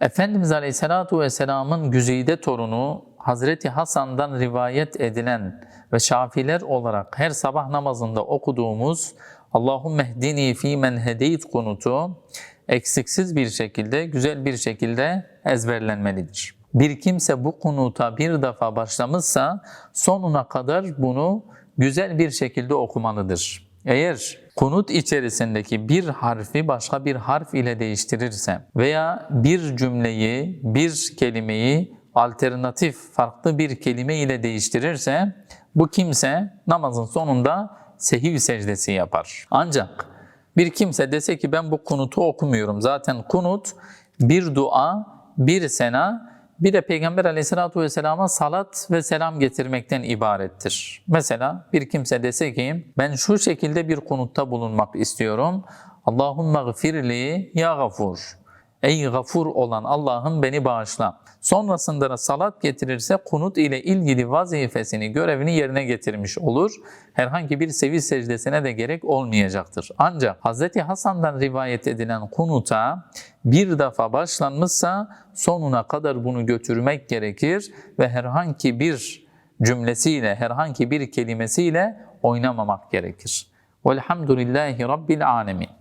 Efendimiz Aleyhisselatü Vesselam'ın güzide torunu Hazreti Hasan'dan rivayet edilen ve şafiler olarak her sabah namazında okuduğumuz Allahümme hdini fi men hedeyt kunutu eksiksiz bir şekilde, güzel bir şekilde ezberlenmelidir. Bir kimse bu kunuta bir defa başlamışsa sonuna kadar bunu güzel bir şekilde okumalıdır. Eğer kunut içerisindeki bir harfi başka bir harf ile değiştirirse veya bir cümleyi, bir kelimeyi alternatif farklı bir kelime ile değiştirirse bu kimse namazın sonunda sehiv secdesi yapar. Ancak bir kimse dese ki ben bu kunutu okumuyorum. Zaten kunut bir dua, bir sena, bir de Peygamber aleyhissalatu vesselama salat ve selam getirmekten ibarettir. Mesela bir kimse dese ki ben şu şekilde bir kunutta bulunmak istiyorum. Allahümme gfirli ya gafur. Ey gafur olan Allah'ım beni bağışla. Sonrasında da salat getirirse kunut ile ilgili vazifesini, görevini yerine getirmiş olur. Herhangi bir sevi secdesine de gerek olmayacaktır. Ancak Hz. Hasan'dan rivayet edilen kunuta bir defa başlanmışsa sonuna kadar bunu götürmek gerekir ve herhangi bir cümlesiyle, herhangi bir kelimesiyle oynamamak gerekir. Velhamdülillahi Rabbil Alemin.